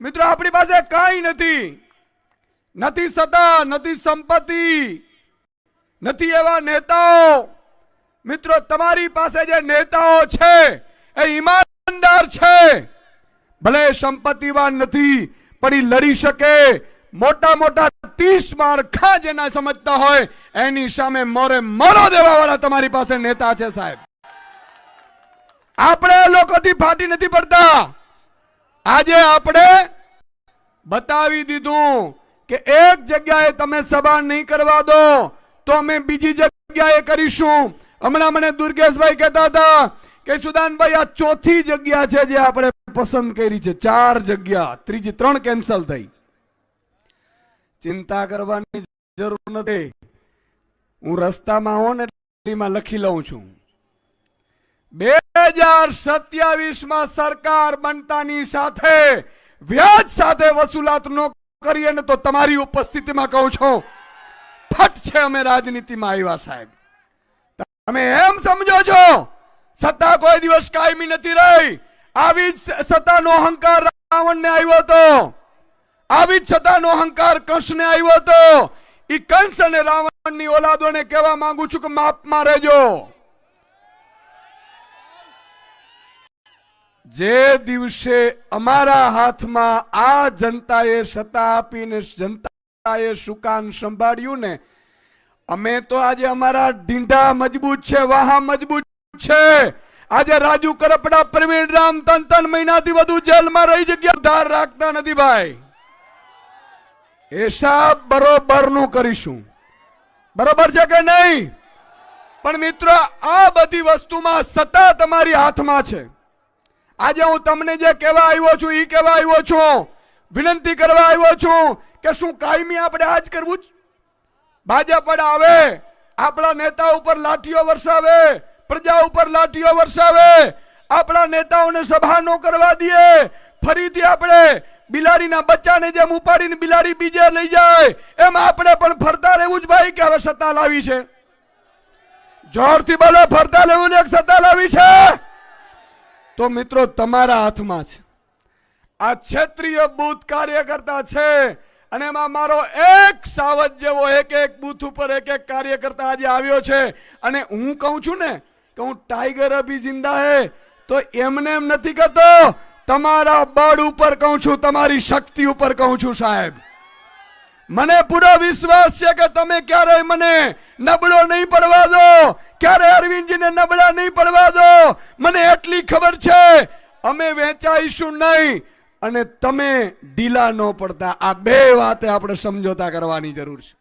મિત્રો, આપણી પાસે કાંઈ નથી. નથી સત્તા, નથી સંપત્તિ, નથી એવા નેતાઓ. મિત્રો, તમારી પાસે જે નેતાઓ છે, એ ઈમાનદાર છે. ભલે સંપત્તિવાન નથી, પણ એ લડી શકે મોટા મોટા ત્રીસ માળખા જેના સમજતા હોય, એની સામે મોરે મરો દેવા વાળા તમારી પાસે નેતા છે સાહેબ. આપણે લોકોથી ફાટી નથી પડતા. આજે આપણે બતાવી દીધું કે એક જગ્યાએ તમે સભા નહીં કરવા દો, તો અમે બીજી જગ્યાએ કરીશું. હમણાં મને દુર્ગેશભાઈ કહેતા હતા કે સુદાનભાઈ, આ ચોથી જગ્યા છે જે આપણે પસંદ કરી છે. ચાર જગ્યા, ત્રીજી ત્રણ કેન્સલ થઈ. ચિંતા કરવાની જરૂર નથી. હું રસ્તામાં હોઉં ને એમાં લખી લઉં છું. બે હજાર સત્યાવીસમાં સરકાર બનતાની સાથે, વ્યાજ સાથે વસૂલાત ન કરીએ ને તો તમારી ઉપસ્થિતિમાં કહું છું, ફટ છે અમે રાજનીતિમાં આવ્યા સાહેબ. તમે એમ સમજો છો, સત્તા કોઈ દિવસ કાયમી નથી રહી. આવી જ સત્તાનો અહંકાર રાવણને આવ્યો હતો. આવી સત્તાનો અહંકાર કંસને આવ્યો હતો. એ કંસ અને રાવણની ઓલાદોને કહેવા માંગુ છું કે માપમાં રહેજો. જે દિવસે અમારા હાથમાં આ જનતાએ સત્તા આપીને જનતાએ સુકાન સંભાળ્યું ને, અમે તો આજે અમારા ઢીંઢા મજબૂત છે, વાહા મજબૂત છે. આજે રાજુ કરપડા પ્રવીણ રામ ત્રણ ત્રણ મહિનાથી વધુ જેલમાં રહી જગ્યા ધાર રાખતા નથી ભાઈ. હિસાબ બરોબરનું કરીશું. બરોબર છે કે નહીં? પણ મિત્રો, આ બધી વસ્તુમાં સત્તા તમારી હાથમાં છે. આજે હું તમને જે કહેવા આવ્યો છું એ કહેવા આવ્યો છું, વિનંતી કરવા આવ્યો છું કે શું કાયમી આપણે આજ કરવું જ? ભાજપ આવે, આપણા નેતા ઉપર લાઠીઓ વરસાવે, પ્રજા ઉપર લાઠીઓ વરસાવે, આપણા નેતાઓને સભા ન કરવા દઈએ, ફરીથી આપણે બિલાડીના બચ્ચાને જેમ ઉપાડીને બિલાડી બીજે લઈ જાય, એમ આપણે પણ ફરતા રહેવું જ ભાઈ કે હવે સત્તા લાવી છે. જોરથી બોલો, ફરતા લેવું એક સત્તા લાવી છે? તો મિત્રો, તમારા હાથમાં છે. આ ક્ષેત્રીય બૂથ કાર્યકર્તા છે અને એમાં મારો એક સાવજ જેવો એક એક બૂથ ઉપર એક એક કાર્યકર્તા આજે આવ્યો છે. અને હું કહું છું ને કે હું ટાઈગર અભી જિંદા હે, તો એમને એમ નથી કહેતો તમારા બળ ઉપર કહું છું, તમારી શક્તિ ઉપર કહું છું, સાહેબ. મને પૂરો વિશ્વાસ છે કે તમે ક્યારેય મને નબળો નહીં પડવા દો. ક્યારે અરવિંદજીને નબળા નહીં પડવા દો? મને એટલી ખબર છે, અમે વેચાઈશું નહીં અને તમે ઢીલા ન પડતા. આ બે વાતે આપણે સમજોતા કરવાની જરૂર છે.